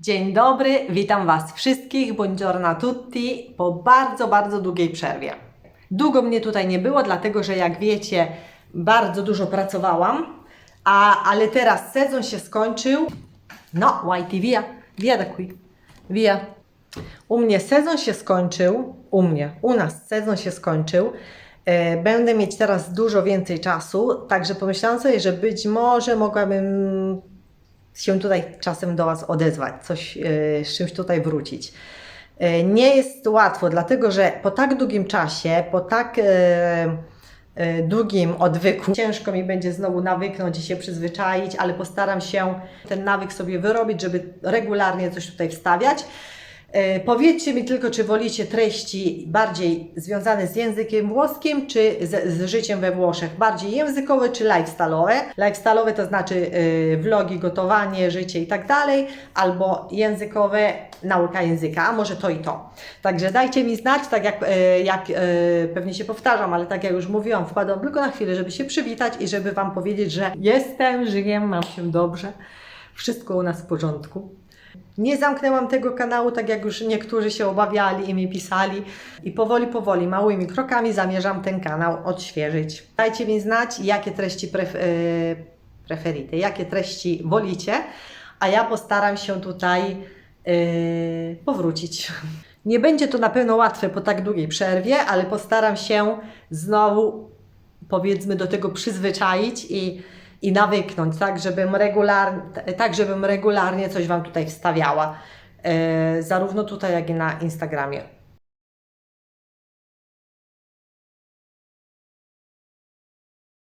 Dzień dobry, witam Was wszystkich, buongiorno tutti, po bardzo, bardzo długiej przerwie. Długo mnie tutaj nie było, dlatego że jak wiecie, bardzo dużo pracowałam, a, ale teraz sezon się skończył. No, Whitey, via, via da qui, via. U mnie sezon się skończył, u mnie, u nas sezon się skończył. E, Będę mieć teraz dużo więcej czasu, także pomyślałam sobie, że być może mogłabym się tutaj czasem do Was odezwać, coś e, z czymś tutaj wrócić. E, Nie jest łatwo, dlatego że po tak długim czasie, po tak e, długim odwyku, ciężko mi będzie znowu nawyknąć i się przyzwyczaić, ale postaram się ten nawyk sobie wyrobić, żeby regularnie coś tutaj wstawiać. E, Powiedzcie mi tylko, czy wolicie treści bardziej związane z językiem włoskim, czy z, z życiem we Włoszech? Bardziej językowe, czy lifestyle'owe? Lifestyle'owe to znaczy e, vlogi, gotowanie, życie i tak dalej, albo językowe, nauka języka, a może to i to. Także dajcie mi znać, tak jak, e, jak pewnie się powtarzam, ale tak jak już mówiłam, wpadłam tylko na chwilę, żeby się przywitać i żeby Wam powiedzieć, że jestem, żyję, mam się dobrze, wszystko u nas w porządku. Nie zamknęłam tego kanału, tak jak już niektórzy się obawiali i mi pisali. I powoli, powoli, małymi krokami zamierzam ten kanał odświeżyć. Dajcie mi znać, jakie treści e, preferite, jakie treści wolicie, a ja postaram się tutaj e, powrócić. Nie będzie to na pewno łatwe po tak długiej przerwie, ale postaram się znowu, powiedzmy, do tego przyzwyczaić i i nawyknąć, tak żebym, regularnie, tak, żebym regularnie coś Wam tutaj wstawiała. E, zarówno tutaj, jak i na Instagramie.